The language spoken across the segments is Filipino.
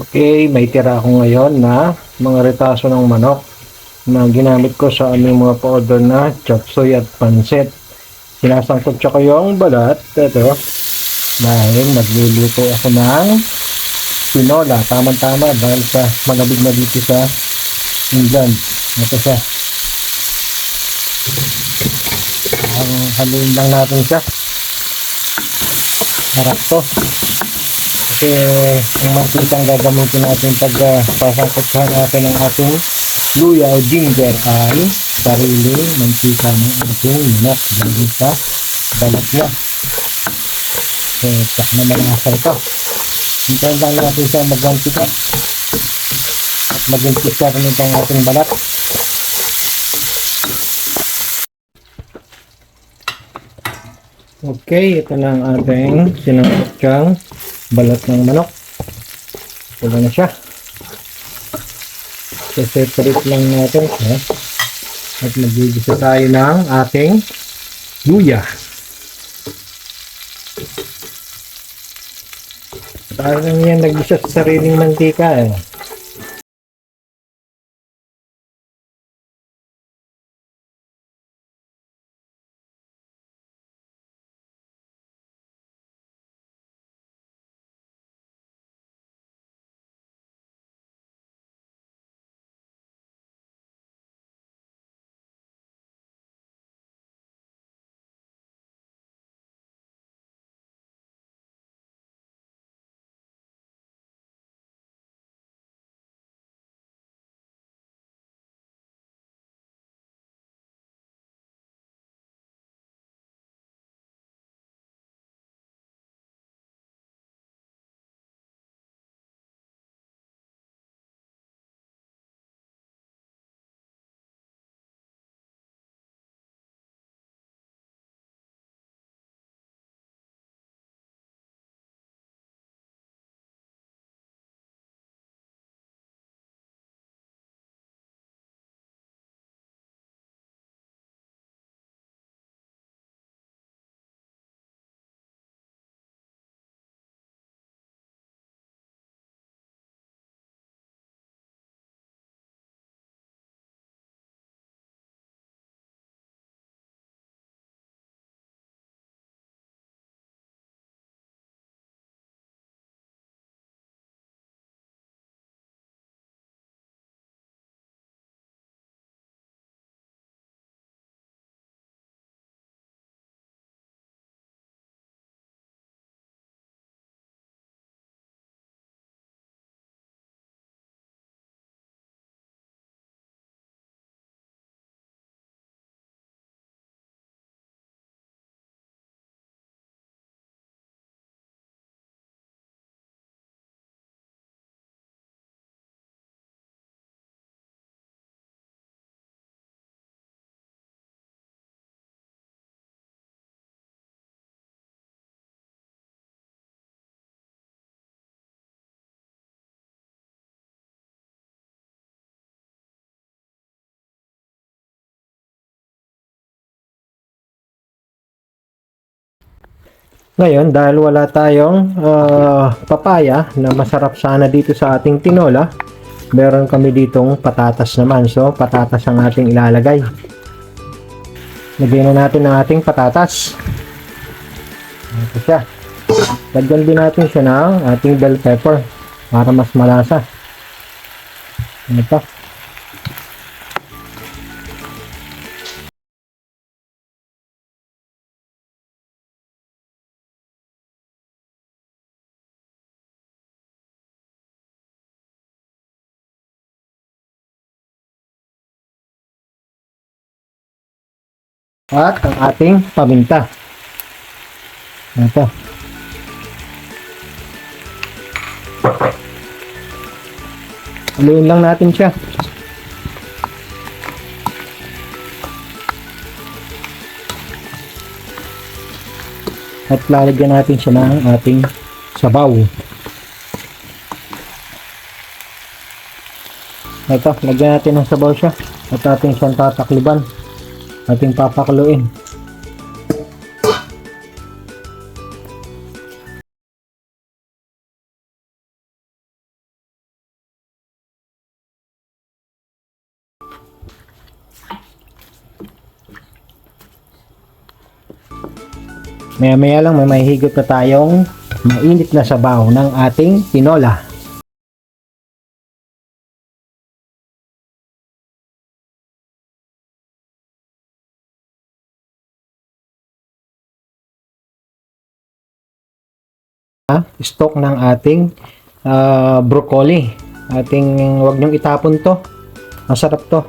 Okay, may tira ako ngayon na mga retaso ng manok na ginamit ko sa aming mga pa-order na chop suey at pansit. Sinasangkot ko yung balat, ito, dahil nagluluto ako ng tinola, tama-tama dahil sa malamig na dito sa England. Ito siya. Haluin lang natin siya. Harap to. Kasi ang mantikang gagamitin natin pag uh, sasangkotsahan natin ang ating luya o ginger ay sarili mantika ng ating manok dahil sa balat niya. So, tak na malasa ito. Hintayin lang natin siya magmantika at maging pisa rin ito ang ating balat. Okay, ito na ang ating sinangkotsyang balat ng manok. Ito na siya. separate lang natin siya. At magigisa tayo ng ating luya. Parang yan nagisa sa sariling mantika eh. Ngayon, dahil wala tayong ah, papaya na masarap sana dito sa ating tinola, meron kami ditong patatas naman. So, patatas ang ating ilalagay. Lagyan na natin ang ating patatas. Ito siya. Lagyan din natin siya ng ating bell pepper para mas malasa. Ito. At ang ating paminta. Ito. Haluin lang natin siya. At lalagyan natin siya ng ating sabaw. Ito, lagyan natin ng sabaw siya. At ating siyang tatakliban ating papakuluin Maya maya lang may mahihigit na tayong mainit na sabaw ng ating tinola. Stock ng ating ah, broccoli. Ating wag niyong itapon to. Masarap to.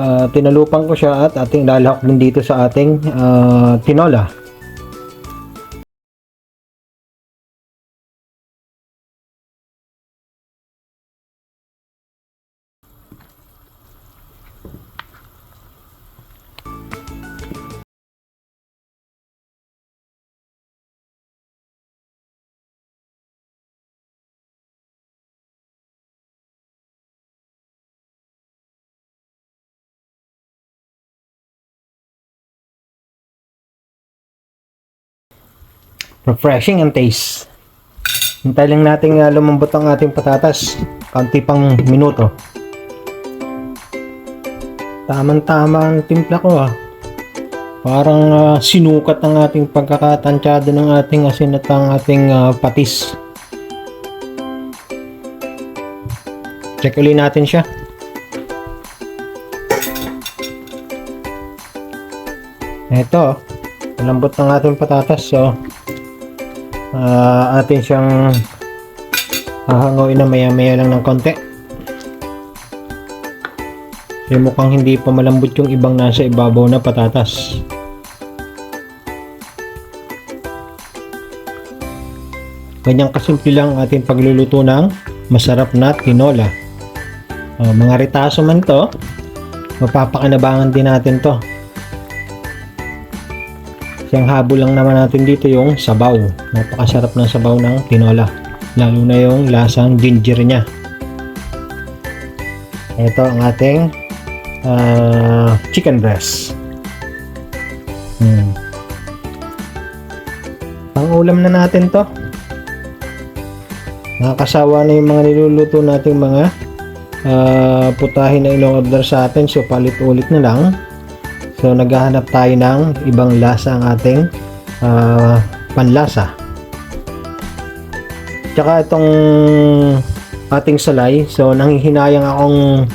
Ah, tinalupan ko siya at ating lalahok din dito sa ating ah, tinola. Refreshing ang taste. Hintay lang natin uh, lumambot ang ating patatas. Kaunti pang minuto. Tamang-tama ang timpla ko ah. Parang ah, sinukat ang ating pagkakatansyado ng ating asin at ang ating ah, patis. Check ulit natin siya. Ito, malambot ng ating patatas. So, Ah, atin siyang hahangawin na maya maya lang ng konti. Kasi mukhang hindi pa malambot yung ibang nasa ibabaw na patatas. Ganyan kasimple lang ang ating pagluluto ng masarap na tinola. Ah, mga ritaso man to mapapakinabangan din natin to Siyang habol lang naman natin dito yung sabaw. Napakasarap ng sabaw ng tinola. Lalo na yung lasang ginger niya. Ito ang ating ah, chicken breast. Hmm. Pang ulam na natin to. Nakakasawa na yung mga niluluto nating mga ah, putahin na in-order sa atin. So palit ulit na lang. So naghahanap tayo ng ibang lasa ang ating ah, panlasa. Tsaka itong ating salay, so nanghihinayang akong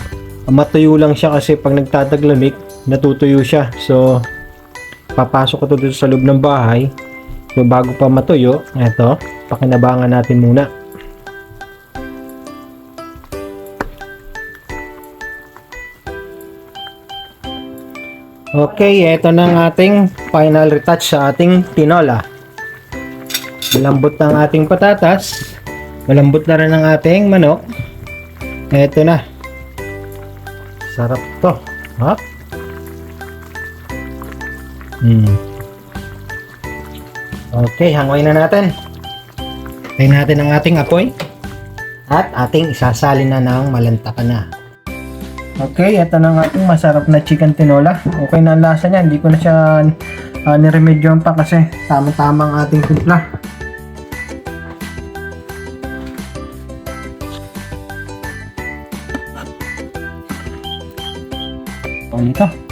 matuyo lang siya kasi pag nagtataglamig, natutuyo siya. So papasok ko to dito sa loob ng bahay. So bago pa matuyo, eto, pakinabangan natin muna. Okay, ito na ang ating final retouch sa ating tinola. Malambot ang ating patatas. Malambot na rin ang ating manok. Ito na. Sarap to. Ha? Hmm. Okay, hangoy na natin. Tayin natin ang ating apoy. At ating isasalin na ng malantakan na. Okay, ito na ang ating masarap na chicken tinola. Okay na ang lasa niya. Hindi ko na siya uh, niremedyoan pa kasi tama-tama ang ating timpla. O nito.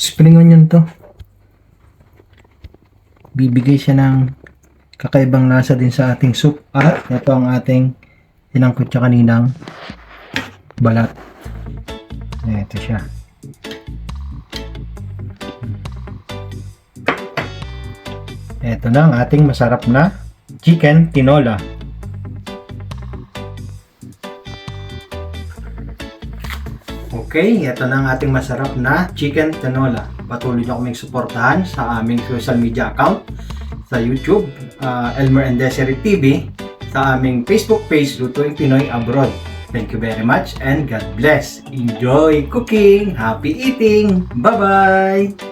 Spring onion to. Bibigay siya ng kakaibang lasa din sa ating soup. At ito ang ating tinangkot siya kaninang balat. Ito siya. Ito na ang ating masarap na chicken tinola. Okay, ito na ang ating masarap na chicken tinola. Patuloy niyo kaming suportahan sa aming social media account sa YouTube, uh, Elmer and Desiree TV, sa aming Facebook page, Lutuing Pinoy Abroad. Thank you very much and God bless. Enjoy cooking. Happy eating. Bye-bye.